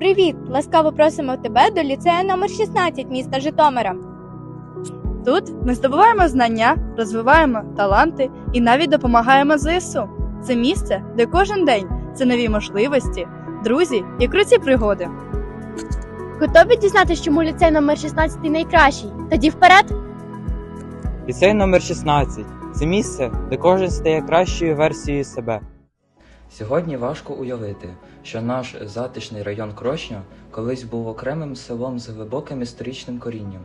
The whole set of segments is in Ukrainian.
Привіт! Ласкаво просимо тебе до ліцею номер 16 міста Житомира. Тут ми здобуваємо знання, розвиваємо таланти і навіть допомагаємо ЗСУ. Це місце, де кожен день це нові можливості, друзі і круті пригоди. Готові дізнатися, чому ліцей номер 16 найкращий? Тоді вперед! Ліцей номер 16 це місце, де кожен стає кращою версією себе. Сьогодні важко уявити, що наш затишний район Крошня колись був окремим селом з глибоким історичним корінням.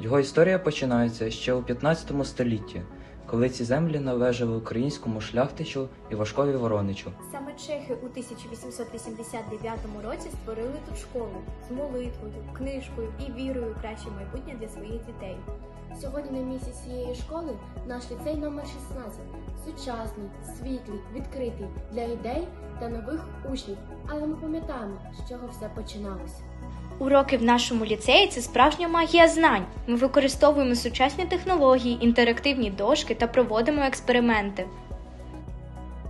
Його історія починається ще у 15 столітті, коли ці землі належали українському шляхтичу Івашкові Вороничу. Саме чехи у 1889 році створили тут школу з молитвою, книжкою і вірою у краще майбутнє для своїх дітей. Сьогодні на місці цієї школи наш ліцей номер 16 сучасний, світлий, відкритий для ідей та нових учнів. Але ми пам'ятаємо, з чого все починалося. Уроки в нашому ліцеї це справжня магія знань. Ми використовуємо сучасні технології, інтерактивні дошки та проводимо експерименти.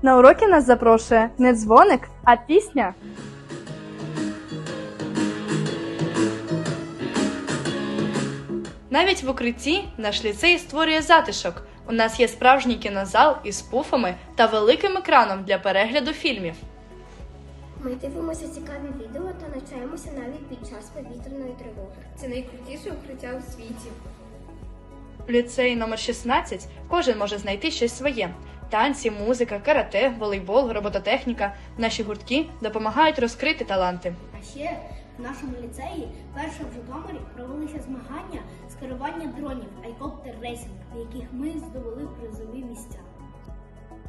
На уроки нас запрошує не дзвоник, а пісня. Навіть в укритті наш ліцей створює затишок. У нас є справжній кінозал із пуфами та великим екраном для перегляду фільмів. Ми дивимося цікаві відео та навчаємося навіть під час повітряної тривоги. Це найкрутіше укриття у світі. В ліцеї номер 16 кожен може знайти щось своє: танці, музика, карате, волейбол, робототехніка. Наші гуртки допомагають розкрити таланти. А ще в нашому ліцеї перше в Житомирі провелися змагання з керування дронів Айкоптер Рейсинг, в яких ми здобули призові місця.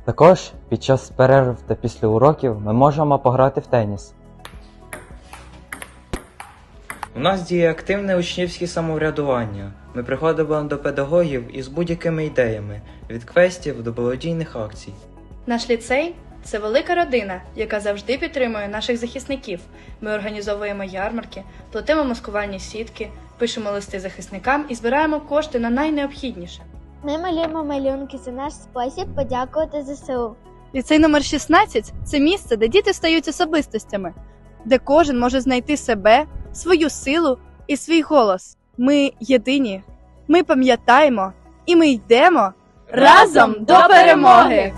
Також під час перерв та після уроків ми можемо пограти в теніс. У нас діє активне учнівське самоврядування. Ми приходимо до педагогів із будь-якими ідеями, від квестів до благодійних акцій. Наш ліцей це велика родина, яка завжди підтримує наших захисників. Ми організовуємо ярмарки, плетемо маскувальні сітки, пишемо листи захисникам і збираємо кошти на найнеобхідніше. Ми малюємо малюнки. Це наш спосіб подякувати ЗСУ. Ліцей номер 16 це місце, де діти стають особистостями, де кожен може знайти себе, свою силу і свій голос. Ми єдині, ми пам'ятаємо і ми йдемо разом до перемоги!